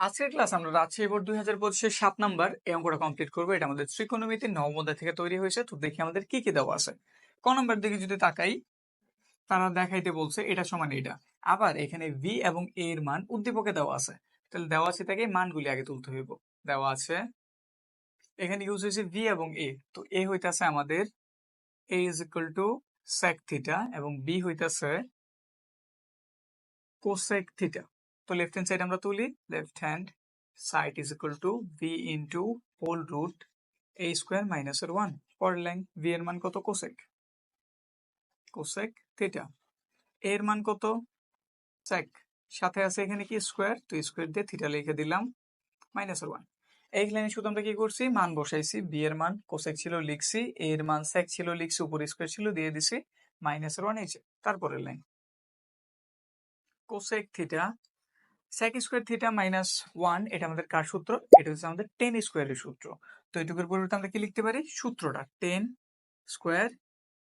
আজকের ক্লাস আমরা রাজশাহী বোর্ড দুই হাজার পঁচিশের সাত নাম্বার এই অঙ্কটা কমপ্লিট করব। এটা আমাদের ত্রিকোণমিতি নবম অধ্যায় থেকে তৈরি হয়েছে। তো দেখি আমাদের কি কি দেওয়া আছে। ক নাম্বার দিকে যদি তাকাই, তারা দেখাইতে বলছে এটা সমান এটা আবার এখানে ভি এবং এ এর মান উদ্দীপকে দেওয়া আছে। তাহলে দেওয়া আছে তাকে মানগুলি আগে তুলতে হইব। দেওয়া আছে, এখানে ইউজ হয়েছে ভি এবং এ তো এ হইতাছে আমাদের A is equal to sec theta এবং বি হইতাছে কোসেক থিটা তো লেফট হ্যান্ড সাইড আমরা তুলি left hand side is equal to V into whole root A square minus এর ওয়ান পরের লাইন ভি এর মান কত? কোসেক কোসেক থিটা এর মান কত? সেক সাথে আছে এখানে কি স্কোয়ার তো স্কোয়ার দিয়ে থিটা লিখে দিলাম মাইনাস এর ওয়ান এই লাইনে শুধু আমরা কি করছি? মান বসাইছি বি এর মান কোসেক ছিল লিখছি এর মান সেক ছিল লিখছি, উপর স্কোয়ার ছিল, দিয়ে দিছি মাইনাস এর ওয়ান এইচে তারপরের line cosec theta sec square theta minus one এটা আমাদের কার সূত্র? এটা হচ্ছে আমাদের টেন স্কোয়ারের সূত্র। তো এটুকুর পরিবর্তে আমরা কি লিখতে পারি? সূত্রটা টেন স্কোয়ার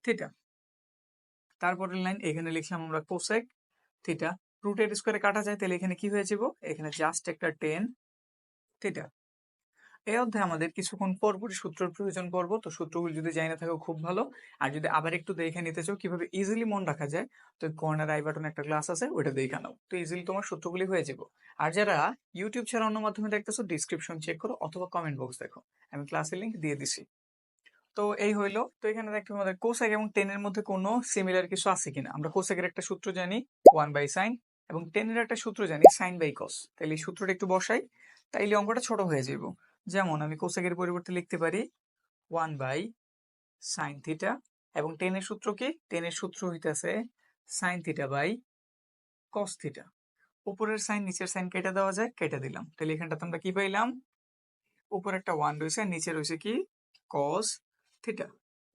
থিটা তারপরে লাইন এখানে লিখলাম আমরা কোসেক থিটা রুটের স্কোয়ারে কাটা যায়, তাহলে এখানে কি হয়ে যাব? এখানে জাস্ট একটা টেন থিটা এই অধ্যায়ে আমাদের কিছুক্ষণ পরপরই সূত্রের প্রয়োজন পড়ব। তো সূত্রগুলো যদি জানা থাকো খুব ভালো। আর যদি আবার একটু দেখে নিতে চাও কীভাবে ইজিলি মন রাখা যায়, তো কর্নার আই বাটন একটা ক্লাস আছে, ওইটা দেখে নাও। তো ইজিলি তোমার সূত্রগুলি হয়ে যাব। আর যারা ইউটিউব ছাড়া অন্য মাধ্যমে দেখতেছো ডিসক্রিপশন চেক করো অথবা কমেন্ট বক্স দেখো। আমি ক্লাসের লিঙ্ক দিয়ে দিছি। তো এই হইল। তো এখানে দেখতে আমাদের কোসেক এবং টেনের মধ্যে কোনো সিমিলার কিছু আছে কিনা। আমরা কোসেকের একটা সূত্র জানি ওয়ান বাই সাইন এবং টেনের একটা সূত্র জানি সাইন বাই কস তাহলে এই সূত্রটা একটু বসাই, তাইলে অঙ্কটা ছোট হয়ে যাব যেমন আমি কোসেকের পরিবর্তে লিখতে পারি ওয়ান বাই সাইন থিটা এবং টেনের সূত্র কি? টেনের সূত্র হইতেছে sine theta by cos theta. উপরের সাইন, নিচের সাইন কেটে দেওয়া যায়, কেটে দিলাম। তাহলে এখানটাতে আমরা কি পাইলাম? উপরে একটা ওয়ান রয়েছে, নিচে রয়েছে কি? Cos theta.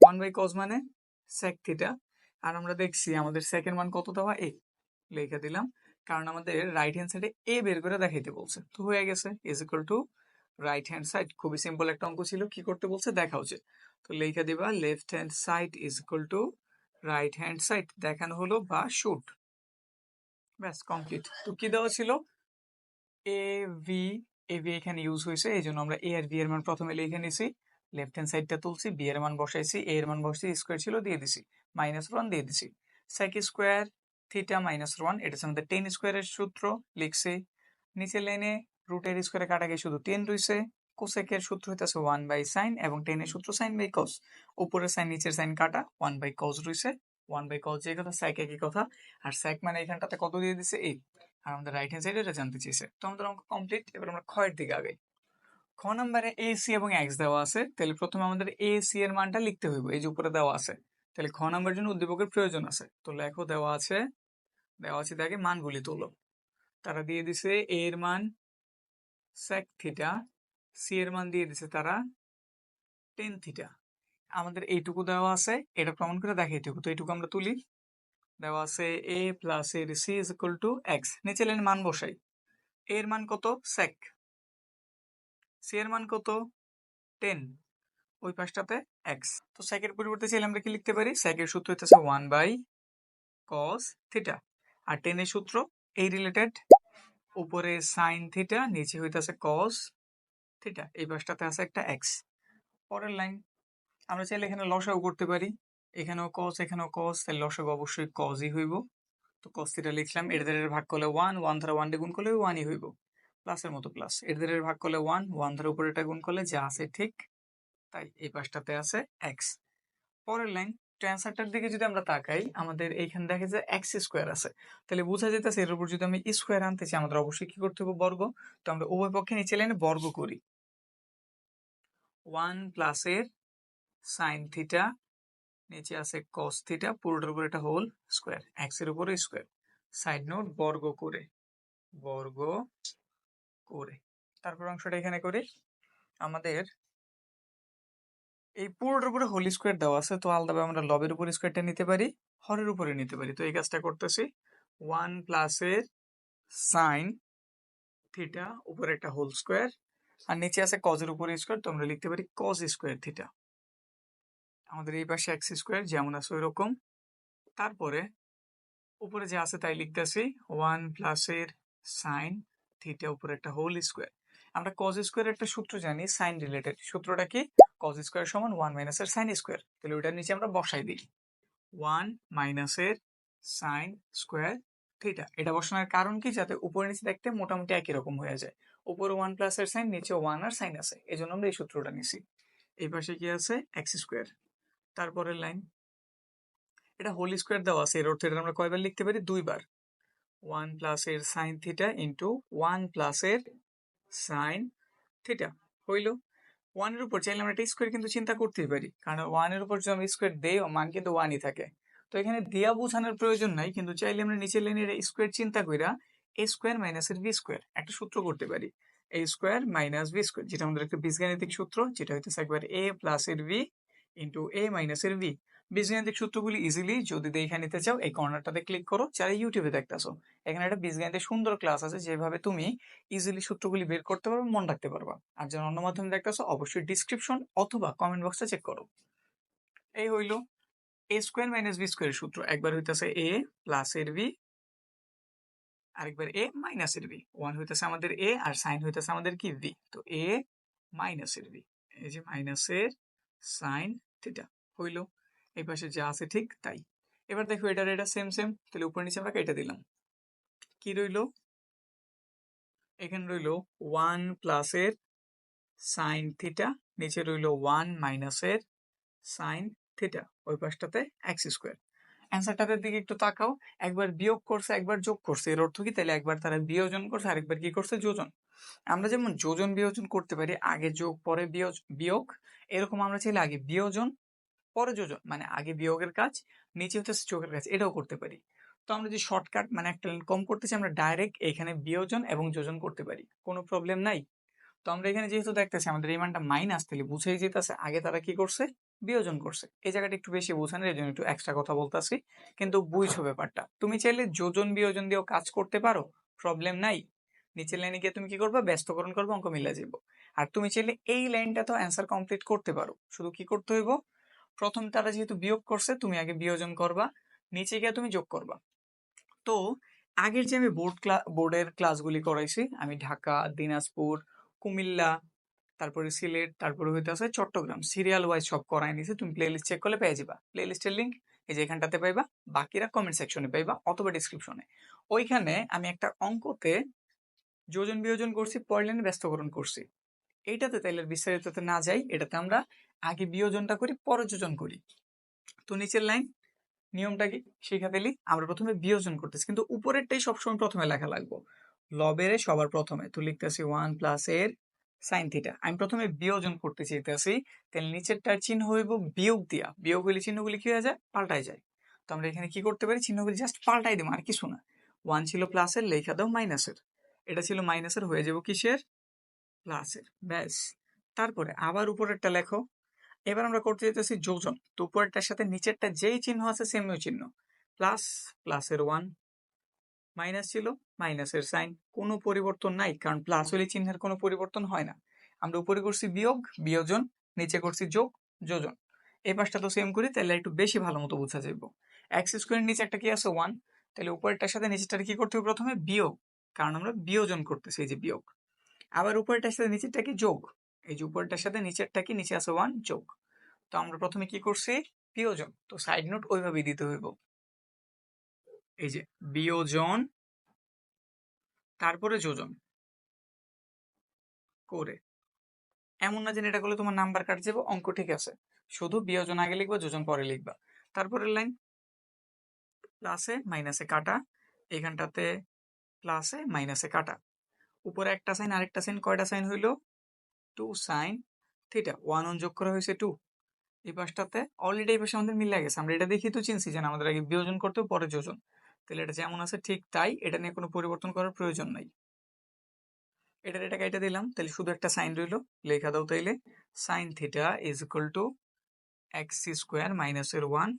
One by cos মানে সেক থিটা। আর আমরা দেখছি আমাদের সেকের মান কত দেওয়া? এ লিখে দিলাম। কারণ আমাদের রাইট হ্যান্ড সাইডে এ বের করে দেখাইতে বলছে। তো হয়ে গেছে is equal to right hand side খুবই সিম্পল একটা অঙ্ক ছিল। কি করতে বলছে? দেখা উচিত তো লেখা দিবা left hand side is equal to right hand side দেখানো হলো বা শুট ব্যাস কমপ্লিট তো কি দেওয়া ছিল? এ ভি এ ভি এখানে ইউজ হয়েছে এই জন্য আমরা এ আর ভি এর মান প্রথমে লিখে নিছি। লেফট হ্যান্ড সাইডটা তুলছি বি এর মান বসাইছি এ এর মান বসাইছি স্কোয়ার ছিল, দিয়ে দিছি। মাইনাস ওয়ান দিয়ে দিছি। Sec square theta minus one এটা হচ্ছে আমাদের টেন স্কোয়ারের সূত্র, লিখছি। নিচের লাইনে রুটের স্কোয়ারে কাটা গিয়ে শুধু টেন রয়েছে কোসেকের সূত্র হইতেছে ওয়ান বাই সাইন এবং টেনের সূত্র সাইন বাই কস উপরের সাইন নিচের সাইন কাটা ওয়ান বাই কস রয়েছে ওয়ান বাই কস যে কথা স্যাক একই কথা। আর স্যাক মানে এখানটাতে কত দিয়ে দিছে? এই আর আমাদের রাইট হ্যান্ড সাইডে এটা জানতে চেয়েছে তো আমাদের অঙ্ক কমপ্লিট এবার আমরা ক্ষয়ের দিকে আগাই। খ নাম্বারে এ সি এবং এক্স দেওয়া আছে। তাহলে প্রথমে আমাদের এ সি এর মানটা লিখতে হইব। এই যে উপরে দেওয়া আছে। তাহলে খ নাম্বারের জন্য উদ্দীপকের প্রয়োজন আছে। তো লেখো দেওয়া আছে। দেওয়া আছে দেখে মানগুলি তোলো। তারা দিয়ে দিছে এ এর মান সেক থিটা সি এর মান দিয়ে দিছে তারা টেন থিটা আমাদের এইটুকু দেওয়া আছে, এটা প্রমাণ করে দেখে এইটুকু তো এইটুকু আমরা তুলি। দেওয়া আছে এ প্লাস এর C is equal to X নিচে লাইন মান বসাই। এর মান কত? সেক সি এর মান কত? টেন ওই পাশটাতে এক্স তো সেকের পরিবর্তে চাইলে আমরা কি লিখতে পারি? সেকের সূত্র হচ্ছে ওয়ান বাই কস থিটা আর টেনের সূত্র এই রিলেটেড উপরে সাইন থিটা নিচে হইতেছে কস থিটা এই পাশটাতে আছে একটা এক্স পরের লাইন আমরা চাইলে এখানে লসাও করতে পারি। এখানেও কস এখানেও কস তাহলে লসাগু অবশ্যই কসই হইব। তো কস থিটা লিখলাম এদের ভাগ করলে ওয়ান ওয়ান ধারা ওয়ান গুণ করলে ওয়ানই হইব। প্লাসের মতো প্লাস এদের ভাগ করলে ওয়ান ওয়ান ধারা উপরে এটা গুণ করলে যা আছে ঠিক, তাই এই পাশটাতে আছে এক্স পরের লাইন ট্রান্সারটার দিকে যদি আমরা তাকাই, আমাদের এইখানে দেখা যায় এক্স স্কোয়ার আছে। তাহলে বোঝা যেতেছে এর উপর যদি আমি স্কোয়ার আনতে চাই, আমাদের অবশ্যই কি করতে হবে? বর্গ। তো আমরা উভয় পক্ষে নিচে লাইনে বর্গ করি। ওয়ান প্লাসের সাইন থিটা নিচে আছে কস থিটা পুরোটার উপর এটা হোল স্কোয়ার এক্সের উপরে স্কোয়ার সাইড নোট বর্গ করে বর্গ করে। তারপর অংশটা এখানে করি। আমাদের এই পুরোটার উপরে হোল স্কোয়ার দেওয়া আছে, তো আলাদাভাবে আমরা লবের উপর স্কোয়ারটা নিতে পারি, হরের উপরে নিতে পারি। তো এই কাজটা করতেছি। ওয়ান প্লাসের সাইন থিটা উপরে একটা হোল স্কোয়ার আর নিচে আছে কজের উপরে স্কোয়ার তো আমরা লিখতে পারি কজ স্কোয়ার থিটা আমাদের এই পাশে এক্স স্কোয়ার যেমন আছে ওই রকম তারপরে উপরে যে আছে তাই লিখতেছি ওয়ান প্লাসের সাইন থিটা উপরে একটা হোল স্কোয়ার আমরা কজ স্কোয়ার একটা সূত্র জানি সাইন রিলেটেড সূত্রটা কি? কজ স্কোয়ার সমান ওয়ান মাইনাসের সাইন স্কোয়ার তাহলে ওইটার নিচে আমরা বসাই দিই। ওয়ান মাইনাসের সাইন স্কোয়ার থিটা এটা বসানোর কারণ কি? যাতে উপরে নিচে দেখতে মোটামুটি একই রকম হয়ে যায়। উপরে ওয়ান প্লাস এর সাইন নিচে ওয়ান আর সাইন আছে। এই জন্য আমরা এই সূত্রটা নিছি। এই পাশে কি আছে? এক্স স্কোয়ার তারপরের লাইন এটা হোল স্কোয়ার দেওয়া আছে। এর অর্থ এটা আমরা কয়বার লিখতে পারি? দুইবার। ওয়ান প্লাস এর sine theta into one plus এর সাইন থিটা হইল? ওয়ানের উপর চাইলে আমরা একটা স্কোয়ার কিন্তু চিন্তা করতেই পারি। কারণ ওয়ানের উপর যদি আমরা স্কোয়ার দেই মান কিন্তু ওয়ানই থাকে। তো এখানে দেয়া বোঝানোর প্রয়োজন নাই, কিন্তু চাইলে আমরা নিচের লাইনের স্কোয়ার চিন্তা কইরা এ স্কোয়ার মাইনাস এর বি স্কোয়ার একটা সূত্র করতে পারি। A square minus B square যেটা আমাদের একটা বীজগাণিতিক সূত্র, যেটা হইতেছে একবার এ প্লাস এর বি ইন্টু এ মাইনাস এর ভি বীজগাণিতিক সূত্রগুলি ইজিলি যদি দেখে নিতে চাও, এই কর্নারটাতে ক্লিক করো। যারা ইউটিউবে দেখতেছো। এখানে একটা বীজগাণিতের সুন্দর ক্লাস আছে, যেভাবে তুমি ইজিলি সূত্রগুলি বের করতে পারবে, মনে রাখতে পারবা। আর যারা অন্য মাধ্যমে দেখতেছো, অবশ্যই ডিসক্রিপশন অথবা কমেন্ট বক্সটা চেক করো। এই হইল এ স্কোয়ার মাইনাস বি স্কোয়ারের সূত্র। একবার হইতেছে এ প্লাস এর ভি আরেকবার এ মাইনাস এর ভি ওয়ান হইতেছে আমাদের এ আর সাইন হইতেছে আমাদের কি? ভি তো এ মাইনাস এর ভি এই যে মাইনাসের সাইন থিটা হইল এই পাশে যা আছে ঠিক তাই। এবার দেখো এটার এটা সেম সেম তাহলে উপর নিচে আমরা কেটে দিলাম। কি রইল? এখানে রইল ওয়ান প্লাসের সাইন থিটা নিচে রইল ওয়ান মাইনাসের সাইন থিটা ওই পাশটাতে এক্স স্কোয়ার অ্যান্সারটাদের দিকে একটু তাকাও, একবার বিয়োগ করছে, একবার যোগ করছে, এর অর্থ কি? তাহলে একবার তারা বিয়োজন করছে, আরেকবার কি করছে? যোজন। আমরা যেমন যোজন বিয়োজন করতে পারি, আগে যোগ, পরে বিয়োগ, এরকম আমরা চাইলে আগে বিয়োজন পরে যোজন মানে আগে বিয়োগের কাজ, নিচে হচ্ছে যোগের কাজ, এটাও করতে পারি। তো আমরা যদি শর্টকাট মানে একটা লাইন কম করতে চাই আমরা ডাইরেক্ট এখানে বিয়োজন এবং যোজন করতে পারি। কোনো প্রবলেম নাই। তো আমরা এখানে যেহেতু দেখতেছি, আমাদের এই মানটা মাইনাস তাহলে বুঝেই যেতেছে, আগে তারা কি করছে? বিয়োজন করছে। এই জায়গাটা একটু বেশি বোঝানোর এই জন্য একটু এক্সট্রা কথা বলতেছি। কিন্তু বুঝছ ব্যাপারটা। তুমি চাইলে যোজন, বিয়োজন দিয়েও কাজ করতে পারো প্রবলেম নাই। নিচের লাইনে গিয়ে তুমি কি করবে? ব্যস্তকরণ করবে, অঙ্ক মিলে যাব আর তুমি চাইলে এই লাইনটা তো অ্যান্সার কমপ্লিট করতে পারো। শুধু কি করতে হইব? প্রথম তারা যেহেতু বিয়োগ করছে, তুমি আগে বিয়োজন করবা, নিচে গিয়ে তুমি যোগ করবা। তো আগের যে আমি বোর্ড বোর্ডের ক্লাসগুলি করাইছি, আমি ঢাকা, দিনাজপুর, কুমিল্লা, তারপরে সিলেট, তারপরে হইতে আছে চট্টগ্রাম। সিরিয়াল ওয়াইজ সব করাই নিছে, তুমি প্লে লিস্ট চেক করলে পেয়ে যাবা। প্লে লিস্টের লিঙ্ক এই যে এখানটাতে পাইবা, বাকিরা কমেন্ট সেকশনে পাইবা অথবা ডিসক্রিপশনে ওইখানে আমি একটা অঙ্কতে যোজন বিয়োজন করছি পয়েন্ট ব্যস্তকরণ করছি। এইটাতে তাইলে বিস্তারিততে না যাই, এটাতে আমরা আগে বিয়োজনটা করি পরযোজন করি। তো নিচের লাইন, নিয়মটা কি? শিখাতে আমরা প্রথমে বিয়োজন করতেছি। কিন্তু উপরেরটাই সবসময় প্রথমে লেখা লাগবো। লবের সবার প্রথমে। তো লিখতেছি ওয়ান প্লাস এর সাইন থিটা। আমি প্রথমে বিয়োজন করতে চাইতেছি তাহলে নিচেরটার চিহ্ন হইব বিয়োগ দিয়া। বিয়োগ হইলে চিহ্নগুলি কি হয়ে যায়? পাল্টাই যায়। তো আমরা এখানে কি করতে পারি? চিহ্নগুলি জাস্ট পাল্টাই দেবো, আর কিছু না। ওয়ান ছিল প্লাসের লেখা দাও মাইনাসের এটা ছিল মাইনাসের হয়ে যাব কিসের? প্লাসের ব্যাস। তারপরে আবার উপরেরটা লেখো। এবার আমরা করতে যেতেছি যোজন তো উপরেরটার সাথে নিচেরটা যেই চিহ্ন আছে সেম চিহ্ন। প্লাস প্লাসের ওয়ান মাইনাস ছিল মাইনাসের সাইন কোনো পরিবর্তন নাই, কারণ প্লাস হলে চিহ্নের কোনো পরিবর্তন হয় না। আমরা উপরে করছি বিয়োগ, বিয়োজন, নিচে করছি যোগ, যোজন। এই পাশটা তো সেম করি, তাহলে একটু বেশি ভালো মতো বোঝা যাইব। এক্স স্কোয়ারের নিচে একটা কি আছে? ওয়ান তাহলে উপরেরটার সাথে নিচেরটা কি করতে হবে? প্রথমে বিয়োগ, কারণ আমরা বিয়োজন করতেছি এই যে বিয়োগ। আবার উপরেরটার সাথে নিচেরটা কি? যোগ। এই যে উপরেরটার সাথে নিচেরটা কি? নিচে আছে ওয়ান যোগ তো আমরা প্রথমে কি করছি? বিয়োজন তো সাইড নোট ওইভাবেই দিতে হইব। এই যে বিয়োজন, তারপরে যোজন। করে। এমন না যে এটা করলে তোমার নাম্বার কাট যাবে, অঙ্ক ঠিক আছে। শুধু বিয়োজন আগে লিখবা, যোজন পরে লিখবা। তারপরের লাইন প্লাসে মাইনাসে কাটা। এখানটাতে প্লাসে মাইনাসে কাটা। উপরে একটা সাইন আরেকটা সাইন কয়টা সাইন হইল? Two sine theta one on যোগ করা হয়েছে টু এই পাশটাতে অলরেডি এই পাশে আমাদের মিলে গেছে। আমরা এটা দেখি তো চিনছি যে আমাদের আগে বিয়োজন করতে পরে যোজন। তাহলে এটা যেমন আছে ঠিক তাই এটা নিয়ে কোনো পরিবর্তন করার প্রয়োজন নাই। এটার এটা কেটে দিলাম, তাহলে শুধু একটা সাইন রইল। লেখা দাও তাইলে sine theta is equal to X square মাইনাসের ওয়ান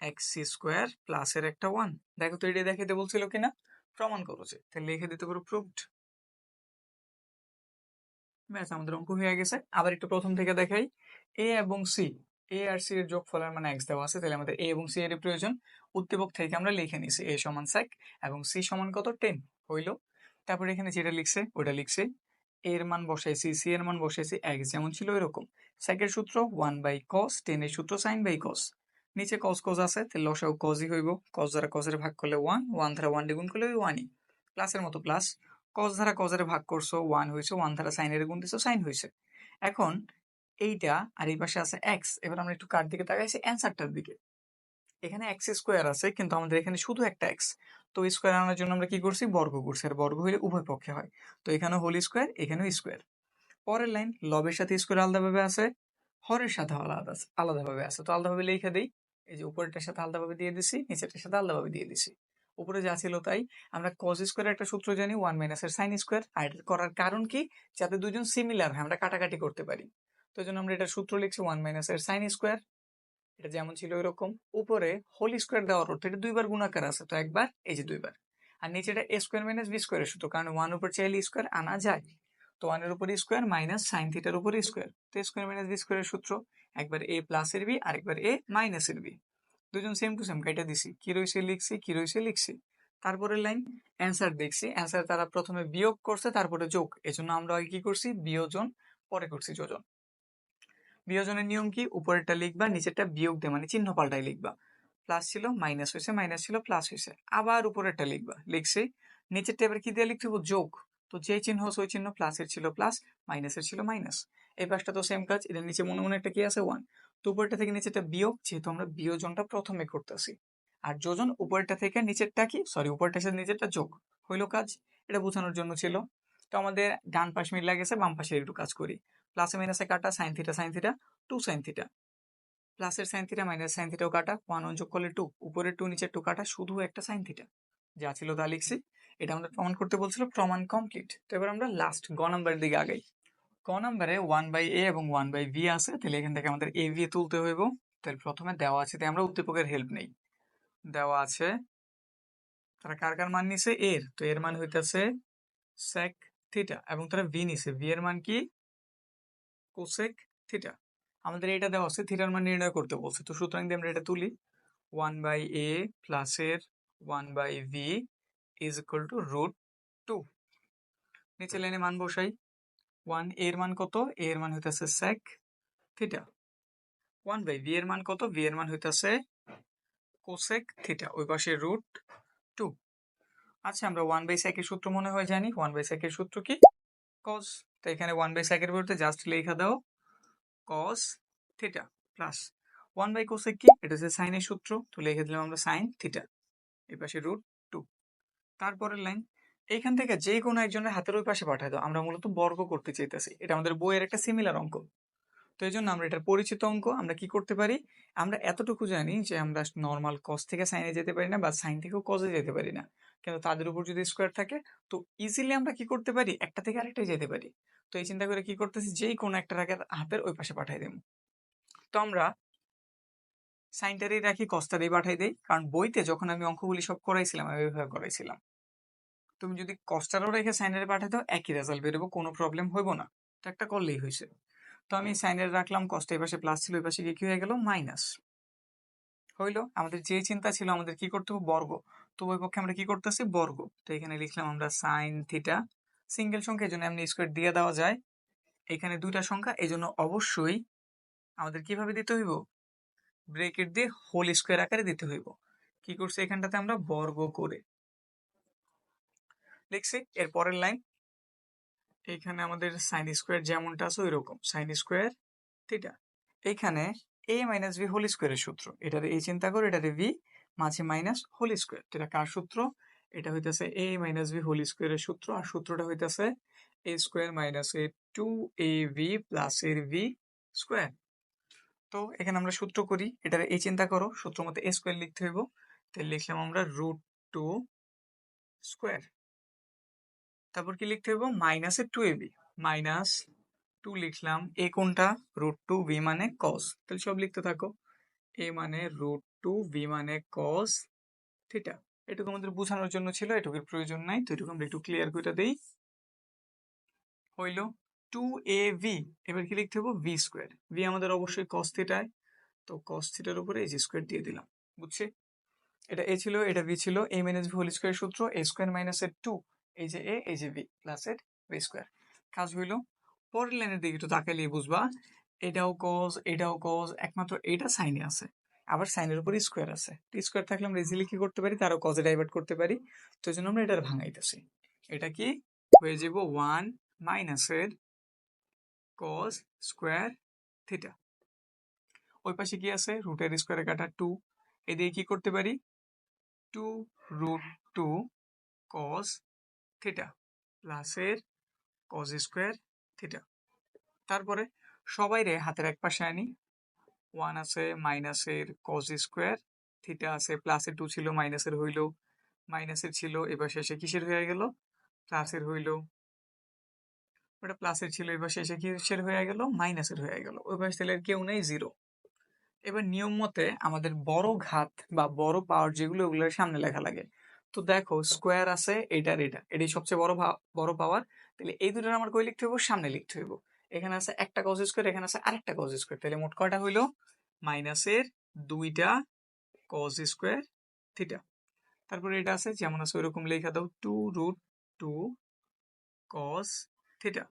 এক্স স্কোয়ার প্লাসের একটা ওয়ান দেখো তো এটা দেখাইতে বলছিল কিনা? প্রমাণ করেছে তাহলে লিখে দিতে পারো প্রুভড ব্যাস, আমাদের অঙ্ক হয়ে গেছে। আবার একটু প্রথম থেকে দেখাই। এ এবং সি এ আর সি এর যোগফলের মানে এক্স দেওয়া আছে, তাহলে আমাদের এ এবং সি এর প্রয়োজন। উদ্দীপক থেকে আমরা লিখে নিছি এ সমান সেক এবং সি সমান কত? টেন হইল। তারপরে এখানে যেটা লিখছে, ওটা লিখছে এর মান বসাইছি সি এর মান বসাইছি এক্স যেমন ছিল এরকম। সেকের সূত্র ওয়ান বাই কস টেন এর সূত্র সাইন বাই কস নিচে কস কস আছে, তাহলে লসাও কসই হইব। কস দ্বারা কসের ভাগ করলে ওয়ান ওয়ান দ্বারা ওয়ান গুণ করলে ওয়ানই প্লাসের মতো প্লাস কস দ্বারা কসের ভাগ করছ ওয়ান হয়েছে ওয়ান দ্বারা সাইনের গুণ দিছো সাইন হয়েছে। এখন এইটা আর এই পাশে আছে এক্স এবার আমরা একটু কার দিকে তাকাইছি? অ্যান্সারটার দিকে। এখানে এক্স স্কোয়ার আছে, কিন্তু আমাদের এখানে শুধু একটা এক্স তো স্কোয়ার আনার জন্য আমরা কি করছি? বর্গ করছি, আর বর্গ হইলে উভয় পক্ষে হয়। তো এখানে হোল স্কোয়ার এখানেও স্কোয়ার পরের লাইন লবের সাথে স্কোয়ার আলাদাভাবে আছে হরের সাথে আলাদা আছে, আলাদাভাবে আছে। তো আলাদাভাবে লিখে দেই, এই যে উপরেরটার সাথে আলাদাভাবে দিয়ে দিছি, নিচেরটার সাথে আলাদাভাবে দিয়ে দিছি। উপরে যা ছিল তাই। আমরা কজ স্কোয়ার একটা সূত্র জানি ওয়ান মাইনাসের সাইন স্কোয়ার আর করার কারণ কি? যাতে দুজন সিমিলার হয়, আমরা কাটাকাটি করতে পারি। তো জন্য আমরা এটা সূত্র লিখছি ওয়ান মাইনাসের সাইন স্কোয়ার এটা যেমন ছিল এরকম উপরে হোল স্কোয়ার দেওয়ার অর্থ এটা দুইবার গুণাকার আছে, তো একবার, এই যে দুইবার। আর নিচে এটা এ স্কোয়ার মাইনাস বি স্কোয়ারের সূত্র, কারণ ওয়ান উপর চাইলে স্কোয়ার আনা যায়। তো ওয়ানের উপর স্কোয়ার মাইনাস সাইন থিটার উপর স্কোয়ার তো স্কোয়ার মাইনাস বি স্কোয়ারের সূত্র, একবার এ প্লাসের বি আরেকবার এ মাইনাসের বি দুজন সেম টু সেম কেটে দিছি। কি রয়েছে লিখছি, কি রয়েছে লিখছি। তারপরের লাইন অ্যান্সার দেখছি। অ্যান্সার তারা প্রথমে বিয়োগ করছে, তারপরে যোগ। এজন্য আমরা আগে কি করছি? বিয়োজন, পরে করছি যোজন। বিয়োজনের নিয়ম কি? উপরেরটা লিখবা, নিচেরটা বিয়োগ দিয়ে মানে চিহ্ন পাল্টাই লিখবা। প্লাস ছিল মাইনাস হয়েছে মাইনাস ছিল প্লাস হয়েছে। আবার উপরেরটা লিখবা। লিখছি, নিচেরটা এবার কি দিয়ে লিখতে যোগ। তো যে চিহ্ন হচ্ছে, ওই চিহ্ন প্লাসের ছিল প্লাস মাইনাসের ছিল মাইনাস এই পাশটা তো সেম কাজ। এটার নিচে মনে মনে একটা কি আছে? ওয়ান তো উপরটা থেকে নিচেরটা বিয়োগ, যেহেতু আমরা বিয়োজনটা প্রথমে করতেছি। আর যোজন উপরটা থেকে নিচেরটা কি? সরি উপরটা সাথে নিচেরটা যোগ। হইল কাজ, এটা বোঝানোর জন্য ছিল। তো আমাদের ডান পাশ মিল লাগেছে বাম পাশে একটু কাজ করি। প্লাসে মাইনাসে কাটা sine theta sine theta two sine theta প্লাসের সাইন থিটা মাইনাস সাইন থিটাও কাটা ওয়ান ওয়ান যোগ করলে টু উপরের টু নিচের টু কাটা, শুধু একটা সাইন থিটা যা ছিল তা লিখছি। এটা আমাদের প্রমাণ করতে বলছিল, প্রমাণ কমপ্লিট তো এবার আমরা লাস্ট গ নাম্বারের দিকে আগাই। ক নাম্বারে ওয়ান বাই এ এবং ওয়ান বাই ভি আছে, তাহলে এখান থেকে আমাদের এ ভি তুলতে হইব। তাহলে প্রথমে দেওয়া আছে, তাই আমরা উদ্দীপকের হেল্প নেই। দেওয়া আছে, তারা কার কার মান নিছে? এর। তো এর মান হইতেছে সেক থিটা এবং তারা ভি নিছে। ভি এর মান কি? কোসেক থিটা আমাদের এটা দেওয়া আছে থিটার মান নির্ণয় করতে বলছে। তো সুতরাং দিয়ে আমরা এটা তুলি। ওয়ান বাই এ প্লাসের one by V is equal to root two নিচে লাইনে মান বসাই। ওয়ানের মান কত? এর মান হইতেছে sec theta one by V এর মান কত? ভি এর মান হইতেছে কোসেক থিটা ওই পাশে রুট টু আচ্ছা আমরা ওয়ান বাই সেকের সূত্র মনে হয় জানি। ওয়ান বাই সেকের সূত্র কি? কস তো এখানে ওয়ান বাই সেকের বিরুদ্ধে জাস্ট লেখা দাও। Cos theta plus one by cosec কি? এটা হচ্ছে সাইনের সূত্র। তো লিখে দিলাম আমরা সাইন থিটা এই পাশে রুট টু তারপরের লাইন এইখান থেকে যে কোনো একজনের হাতের ওই পাশে পাঠায় দাও। আমরা মূলত বর্গ করতে চাইতেছি। এটা আমাদের বইয়ের একটা সিমিলার অঙ্ক। তো এই জন্য আমরা এটার পরিচিত অঙ্ক, আমরা কি করতে পারি? আমরা এতটুকু জানি যে আমরা নর্মাল কস থেকে সাইনে যেতে পারি না বা সাইন থেকেও কজে যেতে পারি না। কিন্তু তাদের উপর যদি স্কোয়ার থাকে, তো ইজিলি আমরা কি করতে পারি? একটা থেকে আরেকটাই যেতে পারি। তো এই চিন্তা করে কি করতেছি? যেই কোনো একটা হাতের ওই পাশে পাঠাই দেব। তো আমরা সাইনটারই রাখি কস্তারই পাঠাই দেই। কারণ বইতে যখন আমি অঙ্কগুলি সব করাইছিলাম, আমি ওইভাবে করাইছিলাম। তুমি যদি কস্টারও রেখে সাইনারে পাঠাই দাও একই রেজাল্ট বেরোবো কোনো প্রবলেম হইব না। তো একটা করলেই হয়েছে। তো আমি সাইনারে রাখলাম কষ্ট এই পাশে প্লাস ছিল ওই পাশে গিয়ে কি হয়ে গেল? মাইনাস হইল আমাদের যে চিন্তা ছিল আমাদের কি করতে হবে? বর্গ। তো ওই পক্ষে আমরা কি করতেছি? বর্গ। তো এখানে লিখলাম আমরা সাইন থিটা সিঙ্গেল সংখ্যা এই জন্য এমনি স্কোয়ার দিয়ে দেওয়া যায়। এখানে দুইটা সংখ্যা এই জন্য অবশ্যই আমাদের কীভাবে দিতে হইব? ব্রেকেট দিয়ে হোল স্কোয়ার আকারে দিতে হইব। কি করছে? এখানটাতে আমরা বর্গ করে। লিখছি, এর পরের লাইন। এখানে আমাদের সাইন স্কোয়ার যেমনটা আছে ওই রকম সাইন স্কোয়ার থিটা এখানে এ মাইনাস ভি হোল স্কোয়ারের সূত্র, এটাতে এই চিন্তা করে, এটাতে ভি মাঝে মাইনাস হোল স্কোয়ার এটা কার সূত্র? এটা হইতেছে এ মাইনাস ভি হোল স্কোয়ারের সূত্র, আর সূত্রটা হইতেছে A square minus A two A V plus এর ভি স্কোয়ার তো এখানে আমরা সূত্র করি এটা এই চিন্তা করো, সূত্র মতো এ স্কোয়ার লিখতে হইব। তাহলে লিখলাম আমরা রুট টু স্কোয়ার তারপর কি লিখতে হইব? মাইনাসের two A B minus two লিখলাম। এ কোনটা? রুট টু বি মানে কস তাহলে সব লিখতে থাকো। এ মানে রুট টু বি মানে কস থিটা এটুকু আমাদের বোঝানোর জন্য ছিল, এটুকুর প্রয়োজন নাই। তো এটুকু আমরা একটু ক্লিয়ার করে দেই। হইল টু এ ভি এবার কি লিখতে হব ভি স্কোয়ার ভি আমাদের অবশ্যই কস থিটায় তো কস থিটার উপরে এই স্কোয়ার দিয়ে দিলাম। বুঝছি? এটা এ ছিল, এটা ভি ছিল। A minus V whole square সূত্র। এ স্কোয়ার মাইনাস এর টু এই যে এ এই যে বি প্লাসের বি স্কোয়ার কাজ হইল, পরের লাইনের দিকে একটু তাকাইলে বুঝবা, এটাও কজ এটাও কজ একমাত্র এটা সাইনে আছে। আবার সাইনের উপর স্কোয়ার আছে। স্কোয়ার থাকলে আমরা ইজিলি কি করতে পারি? তারও কজে ডাইভার্ট করতে পারি। তো জন্য আমরা এটার ভাঙাইতেছি। এটা কি? হয়ে যাব ওয়ান মাইনাস মাইনাসের কজ স্কোয়ার থিটা ওই পাশে কি আছে? রুটের স্কোয়ারে কাটা টু এদিকে কি করতে পারি? Two root two cos theta প্লাসের কজ স্কোয়ার থিটা তারপরে সবাই রে হাতের এক পাশে আনি। ওয়ান আছে মাইনাসের কজ স্কোয়ার থিটা আছে প্লাসের টু ছিল মাইনাসের হইল। মাইনাসের ছিল, এবার শেষে কিসের হয়ে গেল? প্লাসের হইল। ওটা প্লাসের ছিল, এবার শেষে কিসের হয়ে গেল? মাইনাসের হয়ে গেল। ওই পাশে তাহলে কেউ নেই জিরো এবার নিয়ম মতে আমাদের বড় ঘাত বা বড় পাওয়ার যেগুলো, ওগুলোর সামনে লেখা লাগে। তো দেখো স্কোয়ার আছে এটার এটা। এটাই সবচেয়ে বড় বড় পাওয়ার তাহলে এই দুটোর আমার কই লিখতে হইব? সামনে লিখতে হইব। এখানে আছে একটা কজ স্কোয়ার এখানে আছে আরেকটা কজ স্কোয়ার তাহলে মোট কয়টা হইল? মাইনাসের দুইটা কজ স্কোয়ার থিটা তারপরে এটা আছে, যেমন আছে ওইরকম লেখা দাও two root two cos theta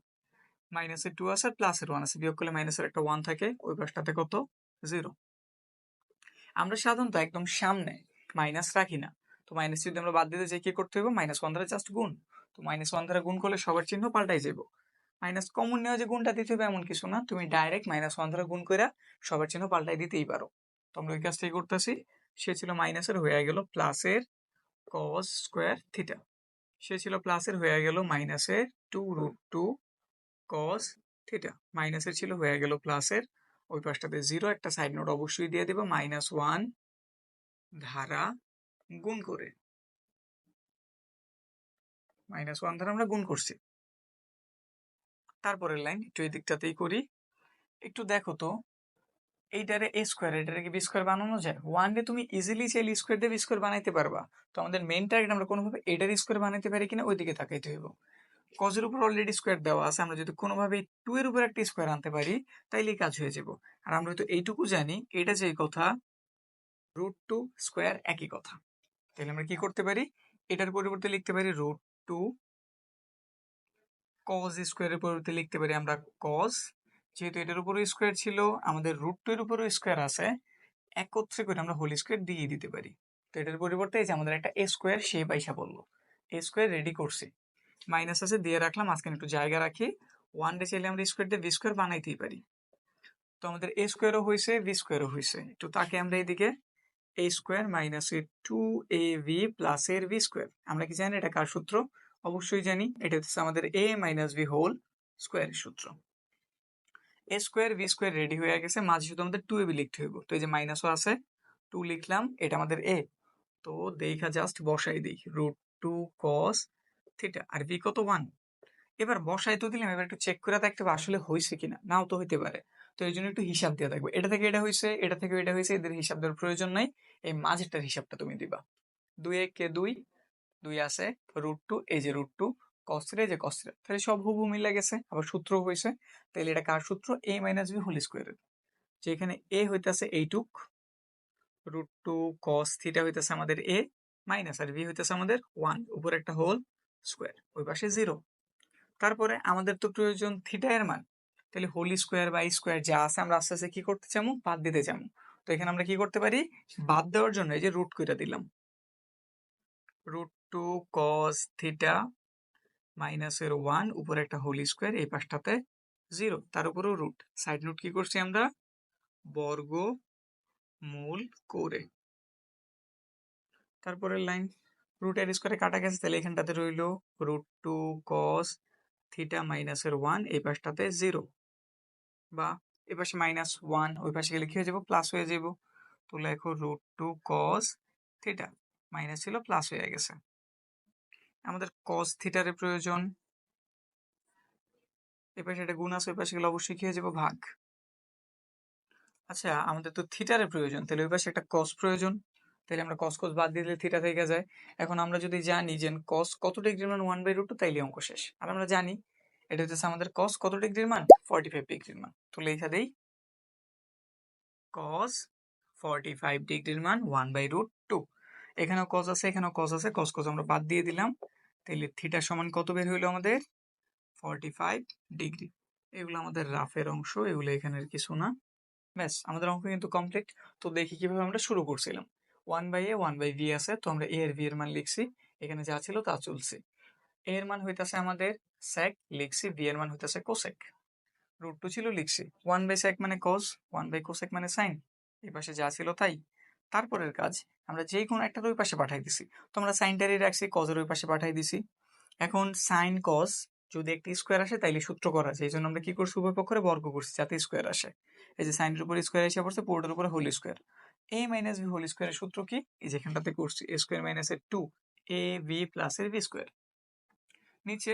মাইনাসের টু আছে প্লাসের ওয়ান আছে। বিয়োগ করলে মাইনাসের একটা ওয়ান থাকে, ওই পাশটাতে কত? জিরো আমরা সাধারণত একদম সামনে মাইনাস রাখি না। তো মাইনাস যদি আমরা বাদ দিতে চাই কি করতে হবে মাইনাস ওয়ান দ্বারা জাস্ট গুণ। তো মাইনাস ওয়ান দ্বারা গুণ করলে সবার চিহ্ন পাল্টাই যাব মাইনাস কমন নেওয়া যে গুণটা দিতে হবে এমন কিছু না। তুমি ডাইরেক্ট মাইনাস ওয়ান দ্বারা গুণ করে সবার চিহ্ন পাল্টাই দিতেই পারো। তো আমরা ওই কাজটাই করতেছি। সে ছিল মাইনাসের হয়ে গেল প্লাসের কস স্কোয়ার থিটা সে ছিল প্লাসের হয়ে গেল মাইনাসের two root two cos theta মাইনাসের ছিল হয়ে গেল প্লাসের ওই পাশটাতে জিরো একটা সাইড নোট অবশ্যই দিয়ে দেবো। মাইনাস ওয়ান ধারা গুণ করে। মাইনাস ওয়ান ধারা আমরা গুণ করছি। তারপরের লাইন একটু এই দিকটাতেই করি। একটু দেখো তো, এইটারে এ স্কোয়ার এটারে কি বি স্কোয়ার বানানো যায়? ওয়ান ডে তুমি ইজিলি চাইলে স্কোয়ার দিয়ে বি স্কোয়ার বানাইতে পারবা। তো আমাদের মেইন টার্গেট আমরা কোনোভাবে এটার স্কোয়ার বানাইতে পারি কিনা ওই দিকে তাকাইতে হইব। কজের উপর অলরেডি স্কোয়ার দেওয়া আছে, আমরা যদি কোনোভাবে টু এর উপর একটা স্কোয়ার আনতে পারি তাইলে কাজ হয়ে যাব আর আমরা তো এইটুকু জানি, এটা যে কথা রুট টু স্কোয়ার একই কথা। তাহলে আমরা কি করতে পারি? এটার পরিবর্তে লিখতে পারি রুট টু কজ স্কোয়ারের পরিবর্তে লিখতে পারি আমরা কজ যেহেতু এটার উপরও স্কোয়ার ছিল, আমাদের রুট টু এর উপরও স্কোয়ার আছে, একত্রে করে আমরা হোল স্কোয়ার দিয়ে দিতে পারি। তো এটার পরিবর্তে এই যে আমাদের একটা এ স্কোয়ার সে পয়সা বলল। এ স্কোয়ার রেডি করছি। মাইনাস আছে, দিয়ে রাখলাম, আজকে একটু জায়গা রাখি। ওয়ান ডে চাইলে আমরা স্কোয়ার দিয়ে বি স্কোয়ার বানাইতেই পারি। তো আমাদের এ স্কোয়ারও হয়েছে বি স্কোয়ারও হয়েছে একটু তাকে আমরা এদিকে এ square minus A two A V plus এর ভি স্কোয়ার। আমরা কি জানি এটা কার সূত্র? অবশ্যই জানি। এটা হচ্ছে আমাদের এ মাইনাস ভি হোল স্কোয়ারের সূত্র। A square B square ready হয়ে গেছে। মাঝে শুধু আমাদের টু এ বি লিখতে হইব। তো এই যে মাইনাসও আছে, টু লিখলাম, এটা আমাদের এ। তো দেখা জাস্ট বসাই দিই। রুট টু কস থিটা আর ভি কত ওয়ান? এবার বসাই তো দিলাম, এবার একটু চেক করে দেখতে হবে আসলে হয়েছে কিনা। নাও তো হইতে পারে। তো এই জন্য একটু হিসাব দিয়ে থাকবে। এটা থেকে এটা হয়েছে এটা থেকে এটা হয়েছে এদের হিসাব দেওয়ার প্রয়োজন নাই। এই মাঝেরটার হিসাবটা তুমি দিবা। দুই এক কে দুই দুই আছে রুট টু এই যে রুট টু কস্ত্রে যে কস্ত্রে তাহলে সব হুবহু মিলে গেছে, আবার সূত্র হয়েছে তাহলে এটা কার সূত্র? এ মাইনাস বি হোল স্কোয়ারের যে এখানে এ হইতেছে এইটুক রুট টু কস থিটা হইতেছে আমাদের এ মাইনাস আর বি হইতেছে আমাদের ওয়ান উপর একটা হোল স্কোয়ার ওই পাশে জিরো তারপরে আমাদের তো প্রয়োজন থিটা এর মান। তাহলে হোল স্কোয়ার বা স্কোয়ার যা আছে আমরা আস্তে আস্তে কি করতে চামু? বাদ দিতে চামু। তো এখানে আমরা কি করতে পারি? বাদ দেওয়ার জন্য এই যে রুট করে দিলাম। রুট টু কস থিটা মাইনাসের ওয়ান উপরে একটা হোল স্কোয়ার এই পাশটাতে জিরো তার উপরেও রুট সাইড রুট কি করছি আমরা? বর্গ মূল করে। তারপরের লাইন রুট এর স্কোয়ারে কাটা গেছে, তাহলে এখানটাতে রইল রুট টু কস থিটা মাইনাসের ওয়ান এই পাশটাতে জিরো বা এই পাশে মাইনাস ওয়ান ওই পাশে গেলে কি হয়ে যাব? প্লাস হয়ে যাব। তো লেখো root two cos theta minus ছিল প্লাস হয়ে গেছে। আমাদের কস থিটারের প্রয়োজন। এই পাশে একটা গুণ আছে ওই পাশে গেলে অবশ্যই কি হয়ে যাব? ভাগ। আচ্ছা আমাদের তো থিটারের প্রয়োজন, তাহলে ওই পাশে একটা কস প্রয়োজন। তাহলে আমরা কস কস বাদ দিলে থিটা থেকে যায়। এখন আমরা যদি জানি যে কস কত ডিগ্রি মান ওয়ান বাই রুট টু তাইলে অঙ্ক শেষ। আর আমরা জানি এটা হচ্ছে আমাদের কস কত ডিগ্রির মান? ফর্টি ফাইভ ডিগ্রির মান। তো লেখা দেই। কস ফর্টি ফাইভ ডিগ্রির মান ওয়ান বাই রুট টু এখানেও কস আছে, এখানেও কস আছে। কস কস আমরা বাদ দিয়ে দিলাম। তাহলে থিটা সমান কত বের হইল আমাদের? Forty five degree. এগুলো আমাদের রাফের অংশ, এগুলো এখানের কিছু না। ব্যাস, আমাদের অঙ্ক কিন্তু কমপ্লিট তো দেখি কীভাবে আমরা শুরু করছিলাম। One by A one by B আছে। তো আমরা এ এর ভি এর মান লিখছি। এখানে যা ছিল তা চলছে। এর মান হইতাছে আমাদের স্যাক লিখছি ভি এর মান হইতাছে কোসেক রুট ছিল লিখছি ওয়ান বাই স্যাক মানে কজ ওয়ান বাই কোসেক মানে সাইন এই পাশে যা ছিল তাই। তারপরের কাজ, আমরা যে কোনো একটা ওই পাশে পাঠাই দিছি। তো আমরা সাইনটারই রাখছি কজের ওই পাশে পাঠাই দিছি। এখন সাইন কজ যদি একটি স্কোয়ার আসে, তাইলে সূত্র করা আছে। এই জন্য আমরা কি করছি? উভয় পক্ষে বর্গ করছি, যাতে স্কোয়ার আসে। এই যে সাইনের উপর স্কোয়ার এসে পড়ছে, পোর্টের উপরে whole square A minus B whole স্কোয়ারের সূত্র কি? এই যেখানটাতে করছি এ স্কোয়ার মাইনাস এর টু এ ভি প্লাস এর ভি স্কোয়ার নিচে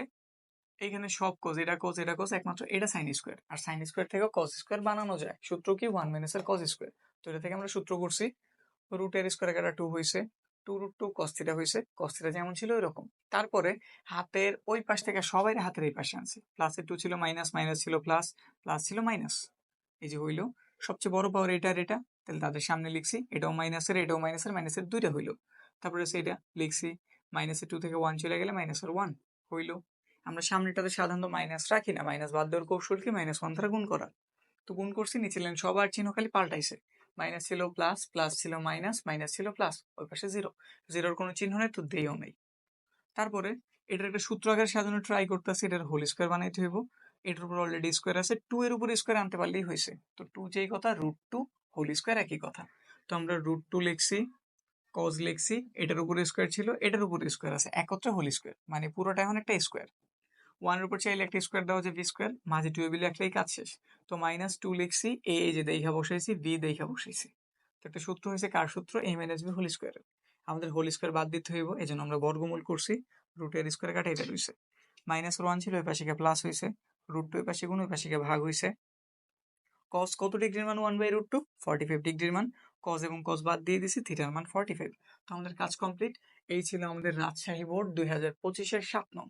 এখানে সব কোজ এটা কোজ এটা কোজ একমাত্র এটা সাইন স্কোয়ার আর সাইন স্কোয়ার থেকে কজ স্কোয়ার বানানো যায়। সূত্র কি? ওয়ান মাইনাস এর কজ স্কোয়ার তো এটা থেকে আমরা সূত্র করছি রুটের স্কোয়ার একটা টু হয়েছে টু রুট টু কস্তিটা হয়েছে কস্তিটা যেমন ছিল এরকম। তারপরে হাতের ওই পাশ থেকে সবাই হাতের এই পাশে আনছে। প্লাসের টু ছিল মাইনাস মাইনাস ছিল প্লাস প্লাস ছিল মাইনাস এই যে হইল। সবচেয়ে বড় পাওয়ার এটা আর এটা। তাহলে তাদের সামনে লিখছি, এটাও মাইনাসের এটাও মাইনাসের মাইনাসের দুইটা হইল। তারপরে সেটা লিখছি মাইনাসের টু থেকে ওয়ান চলে গেলে মাইনাসের ওয়ান হইল। আমরা সামনেটাতে সাধারণত মাইনাস রাখি না মাইনাস বাদ দেওয়ার কৌশল কি? মাইনাস ওয়ান দ্বারা গুণ করা। তো গুণ করছি, নিচে সবার চিহ্ন খালি পাল্টাইছে। মাইনাস ছিল প্লাস প্লাস ছিল মাইনাস মাইনাস ছিল প্লাস ওই পাশে জিরো জিরোর কোনো চিহ্ন নেই, তো দেইও নেই। তারপরে এটার একটা সূত্র আকারে সাজানো ট্রাই করতেছি, এটার হোল স্কোয়ার বানাইতে হইব। এটার উপর অলরেডি স্কোয়ার আছে। টু এর উপর স্কোয়ার আনতে পারলেই হয়েছে। তো টু যেই কথা রুট টু হোল স্কোয়ার একই কথা। তো আমরা রুট টু লিখছি। কজ লিখছি এটার উপর স্কোয়ার ছিল, এটার উপর স্কোয়ার আছে, একত্রে হোল স্কোয়ার মানে পুরোটা এখন একটা স্কোয়ার ওয়ানের উপর চাইলে একটা স্কোয়ার দেওয়া যায় ভি স্কোয়ার মাঝে টু এবি লিখলেই কাজ শেষ। তো মাইনাস টু লিখছি এ যে দেখা বসাইছি বি দেখা বসাইছি। তো একটা সূত্র হয়েছে কার সূত্র? এ মাইনাস বি হোল স্কোয়ারের আমাদের হোল স্কোয়ার বাদ দিতে হইব এই জন্য আমরা বর্গমূল করছি রুটের স্কোয়ার কাটা এটা রয়েছে মাইনাস ওয়ান ছিল, ওই পাশে প্লাস হয়েছে রুট টু পাশে গুণ, ওই পাশে ভাগ হয়েছে কস কত ডিগ্রির মান one by root two forty five ডিগ্রির মান। কজ এবং কজ বাদ দিয়ে দিছি থিটার মান ফর্টি ফাইভ আমাদের কাজ কমপ্লিট এই ছিল আমাদের রাজশাহী বোর্ড দুই হাজার পঁচিশের সাত নং।